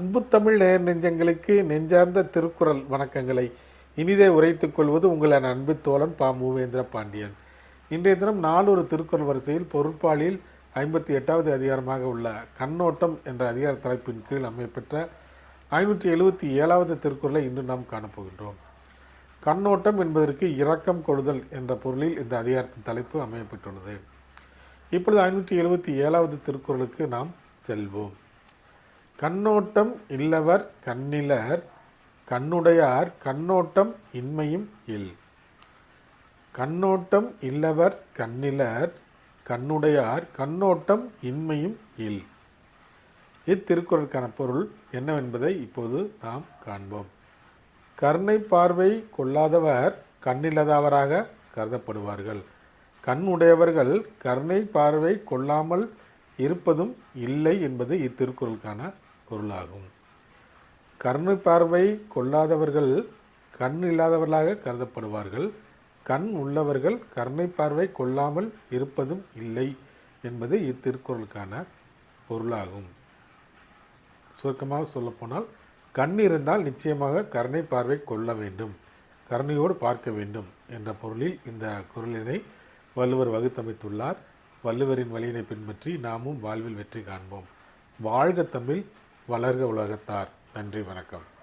அன்புத்தமிழ் நேர் நெஞ்சங்களுக்கு நெஞ்சார்ந்த திருக்குறள் வணக்கங்களை. இனிதே உரைத்துக் கொள்வது உங்களின் அன்பு தோழன் பா. மூவேந்திர பாண்டியன். இன்றைய தினம் நாலொரு திருக்குறள் வரிசையில் பொருட்பாலில் ஐம்பத்தி எட்டாவது அதிகாரமாக உள்ள கண்ணோட்டம் என்ற அதிகார தலைப்பின் கீழ் அமையப்பெற்ற ஐநூற்றி எழுபத்தி ஏழாவது திருக்குறளை இன்று நாம் காணப்போகின்றோம். கண்ணோட்டம் என்பதற்கு இரக்கம் கொள்ளுதல் என்ற பொருளில் இந்த அதிகாரத்தின் தலைப்பு அமையப்பெற்றுள்ளது. இப்பொழுது ஐநூற்றி எழுபத்தி ஏழாவது திருக்குறளுக்கு நாம் செல்வோம். கண்ணோட்டம் இல்லவர் கண்ணிலர் கண்ணுடையார் கண்ணோட்டம் இன்மையும் இல். கண்ணோட்டம் இல்லவர் கண்ணிலர் கண்ணுடையார் கண்ணோட்டம் இன்மையும் இல். இத்திருக்குறளுக்கான பொருள் என்னவென்பதை இப்போது நாம் காண்போம். கருணை பார்வை கொள்ளாதவர் கண்ணில்லாதவராக கருதப்படுவார்கள். கண் உடையவர்கள் கருணை பார்வை கொள்ளாமல் இருப்பதும் இல்லை என்பது இத்திருக்குறளுக்கான பொருளாகும். கருணை பார்வை கொள்ளாதவர்கள் கண் இல்லாதவர்களாக கருதப்படுவார்கள். கண் உள்ளவர்கள் கருணை பார்வை கொள்ளாமல் இருப்பதும் இல்லை என்பது இத்திருக்குறளுக்கான பொருளாகும். சுருக்கமாக சொல்லப்போனால் கண் இருந்தால் நிச்சயமாக கருணை பார்வை கொள்ள வேண்டும். கருணையோடு பார்க்க வேண்டும் என்ற பொருளில் இந்த குரலினை வள்ளுவர் வகுத்தமைத்துள்ளார். வள்ளுவரின் வழியினை பின்பற்றி நாமும் வாழ்வில் வெற்றி காண்போம். வாழ்க தமிழ் வளர்க உலகத்தார். நன்றி வணக்கம்.